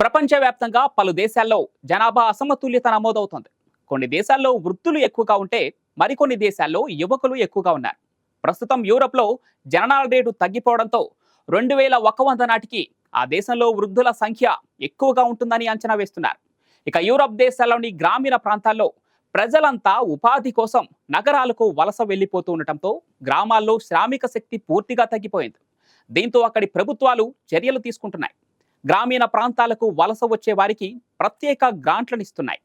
ప్రపంచవ్యాప్తంగా పలు దేశాల్లో జనాభా అసమతుల్యత నమోదవుతోంది. కొన్ని దేశాల్లో వృద్ధులు ఎక్కువగా ఉంటే మరికొన్ని దేశాల్లో యువకులు ఎక్కువగా ఉన్నారు. ప్రస్తుతం యూరప్లో జననాల రేటు తగ్గిపోవడంతో రెండు వేల ఒక వంద నాటికి ఆ దేశంలో వృద్ధుల సంఖ్య ఎక్కువగా ఉంటుందని అంచనా వేస్తున్నారు. ఇక యూరప్ దేశాల్లోని గ్రామీణ ప్రాంతాల్లో ప్రజలంతా ఉపాధి కోసం నగరాలకు వలస వెళ్ళిపోతూ ఉండటంతో గ్రామాల్లో శ్రామిక శక్తి పూర్తిగా తగ్గిపోయింది. దీంతో అక్కడి ప్రభుత్వాలు చర్యలు తీసుకుంటున్నాయి. గ్రామీణ ప్రాంతాలకు వలస వచ్చే వారికి ప్రత్యేక గ్రాంట్లను ఇస్తున్నాయి.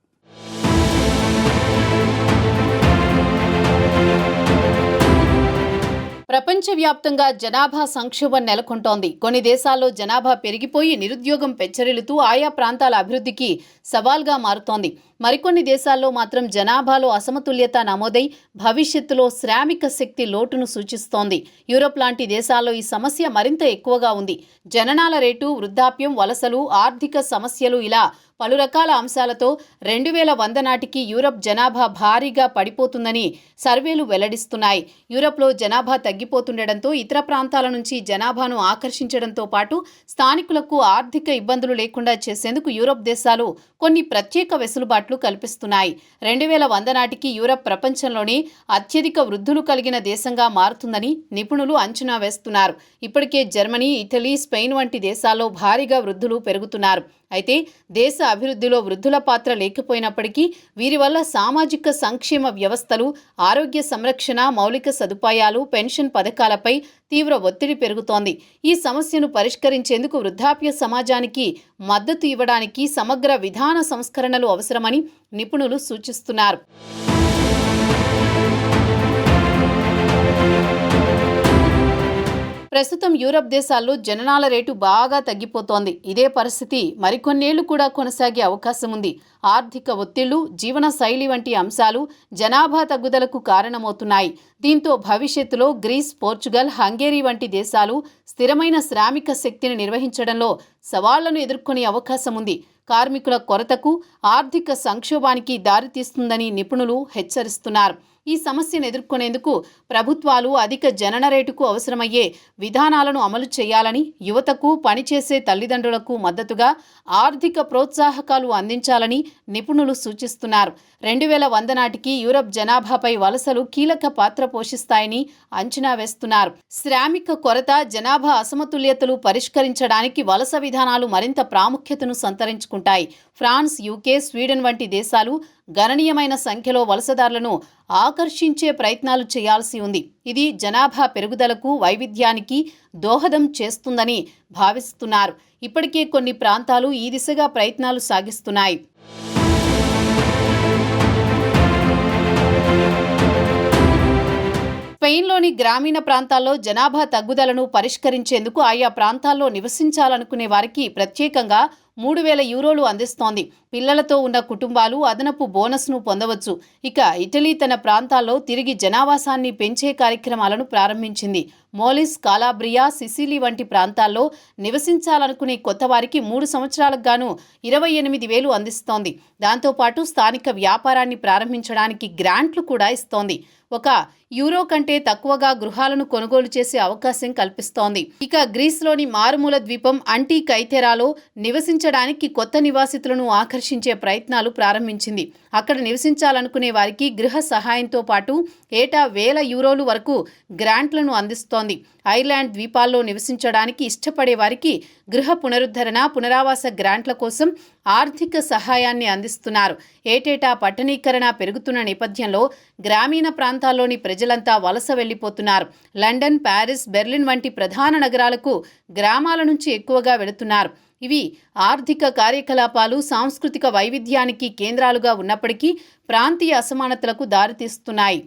ప్రపంచవ్యాప్తంగా జనాభా సంక్షోభం నెలకొంటోంది. కొన్ని దేశాల్లో జనాభా పెరిగిపోయి నిరుద్యోగం పెచ్చరిల్లుతూ ఆయా ప్రాంతాల అభివృద్ధికి సవాల్గా మారుతోంది. మరికొన్ని దేశాల్లో మాత్రం జనాభాలో అసమతుల్యత నమోదై భవిష్యత్తులో శ్రామిక శక్తి లోటును సూచిస్తోంది. యూరోప్ లాంటి దేశాల్లో ఈ సమస్య మరింత ఎక్కువగా ఉంది. జననాల రేటు వృద్ధాప్యం వలసలు ఆర్థిక సమస్యలు ఇలా పలు రకాల అంశాలతో రెండు వేల వంద నాటికి యూరప్ జనాభా భారీగా పడిపోతుందని సర్వేలు వెల్లడిస్తున్నాయి. యూరప్లో జనాభా తగ్గిపోతుండటంతో ఇతర ప్రాంతాల నుంచి జనాభాను ఆకర్షించడంతో పాటు స్థానికులకు ఆర్థిక ఇబ్బందులు లేకుండా చేసేందుకు యూరప్ దేశాలు కొన్ని ప్రత్యేక వెసులుబాట్లు కల్పిస్తున్నాయి. రెండు వేల వంద నాటికి యూరప్ ప్రపంచంలోనే అత్యధిక వృద్ధులు కలిగిన దేశంగా మారుతుందని నిపుణులు అంచనా వేస్తున్నారు. ఇప్పటికే జర్మనీ ఇటలీ స్పెయిన్ వంటి దేశాల్లో భారీగా వృద్ధులు పెరుగుతున్నారు. అయితే దేశ అభివృద్ధిలో వృద్ధుల పాత్ర లేకపోయినప్పటికీ వీరి వల్ల సామాజిక సంక్షేమ వ్యవస్థలు ఆరోగ్య సంరక్షణ మౌలిక సదుపాయాలు పెన్షన్ పథకాలపై తీవ్ర ఒత్తిడి పెరుగుతోంది. ఈ సమస్యను పరిష్కరించేందుకు వృద్ధాప్య సమాజానికి మద్దతు ఇవ్వడానికి సమగ్ర విధాన సంస్కరణలు అవసరమని నిపుణులు సూచిస్తున్నారు. ప్రస్తుతం యూరప్ దేశాల్లో జననాల రేటు బాగా తగ్గిపోతోంది. ఇదే పరిస్థితి మరికొన్నేళ్ళు కూడా కొనసాగే అవకాశం ఉంది. ఆర్థిక ఒత్తిళ్ళు జీవన శైలి వంటి అంశాలు జనాభా తగ్గుదలకు కారణమవుతున్నాయి. దీంతో భవిష్యత్తులో గ్రీస్ పోర్చుగల్ హంగేరీ వంటి దేశాలు స్థిరమైన శ్రామిక శక్తిని నిర్వహించడంలో సవాళ్ళను ఎదుర్కొనే అవకాశం ఉంది. కార్మికుల కొరతకు ఆర్థిక సంక్షోభానికి దారితీస్తుందని నిపుణులు హెచ్చరిస్తున్నారు. ఈ సమస్యను ఎదుర్కొనేందుకు ప్రభుత్వాలు అధిక జనన రేటుకు అవసరమయ్యే విధానాలను అమలు చేయాలని యువతకు పనిచేసే తల్లిదండ్రులకు మద్దతుగా ఆర్థిక ప్రోత్సాహకాలు అందించాలని నిపుణులు సూచిస్తున్నారు. రెండు వేల వంద నాటికి యూరప్ జనాభాపై వలసలు కీలక పాత్ర పోషిస్తాయని అంచనా వేస్తున్నారు. శ్రామిక కొరత జనాభా అసమతుల్యతలు పరిష్కరించడానికి వలస విధానాలు మరింత ప్రాముఖ్యతను సంతరించుకుంటాయి. ఫ్రాన్స్ యూకే స్వీడన్ వంటి దేశాలు గణనీయమైన సంఖ్యలో వలసదారులను ఆకర్షించే ప్రయత్నాలు చేయాల్సి ఉంది. ఇది జనాభా పెరుగుదలకు వైవిధ్యానికి దోహదం చేస్తుందని భావిస్తున్నారు. ఇప్పటికే కొన్ని ప్రాంతాలు ఈ దిశగా ప్రయత్నాలు సాగిస్తున్నాయి. స్పెయిన్లోని గ్రామీణ ప్రాంతాల్లో జనాభా తగ్గుదలను పరిష్కరించేందుకు ఆయా ప్రాంతాల్లో నివసించాలనుకునే వారికి ప్రత్యేకంగా మూడు వేల యూరోలు అందిస్తోంది. పిల్లలతో ఉన్న కుటుంబాలు అదనపు బోనస్ను పొందవచ్చు. ఇక ఇటలీ తన ప్రాంతాల్లో తిరిగి జనావాసాన్ని పెంచే కార్యక్రమాలను ప్రారంభించింది. మోలిస్ కాలాబ్రియా సిసిలీ వంటి ప్రాంతాల్లో నివసించాలనుకునే కొత్త వారికి మూడు సంవత్సరాలకు గాను ఇరవై ఎనిమిది వేలు అందిస్తోంది. దాంతోపాటు స్థానిక వ్యాపారాన్ని ప్రారంభించడానికి గ్రాంట్లు కూడా ఇస్తోంది. ఒక యూరో కంటే తక్కువగా గృహాలను కొనుగోలు చేసే అవకాశం కల్పిస్తోంది. ఇక గ్రీస్లోని మారుమూల ద్వీపం అంటీ కైతెరాలో నివసించడానికి కొత్త నివాసితులను ఆకర్షించే ప్రయత్నాలు ప్రారంభించింది. అక్కడ నివసించాలనుకునే వారికి గృహ సహాయంతో పాటు ఏటా వేల యూరోలు వరకు గ్రాంట్లను అందిస్తోంది. ఐర్లాండ్ ద్వీపాల్లో నివసించడానికి ఇష్టపడే వారికి గృహ పునరుద్ధరణ పునరావాస గ్రాంట్ల కోసం ఆర్థిక సహాయాన్ని అందిస్తున్నారు. ఏటేటా పట్టణీకరణ పెరుగుతున్న నేపథ్యంలో గ్రామీణ ప్రాంతాల్లోని ప్రజలంతా వలస వెళ్ళిపోతున్నారు లండన్ ప్యారిస్ బెర్లిన్ వంటి ప్రధాన నగరాలకు గ్రామాల నుంచి ఎక్కువగా వెళుతున్నారు. ఇవి ఆర్థిక కార్యకలాపాలు సాంస్కృతిక వైవిధ్యానికి కేంద్రాలుగా ఉన్నప్పటికీ ప్రాంతీయ అసమానతలకు దారితీస్తున్నాయి.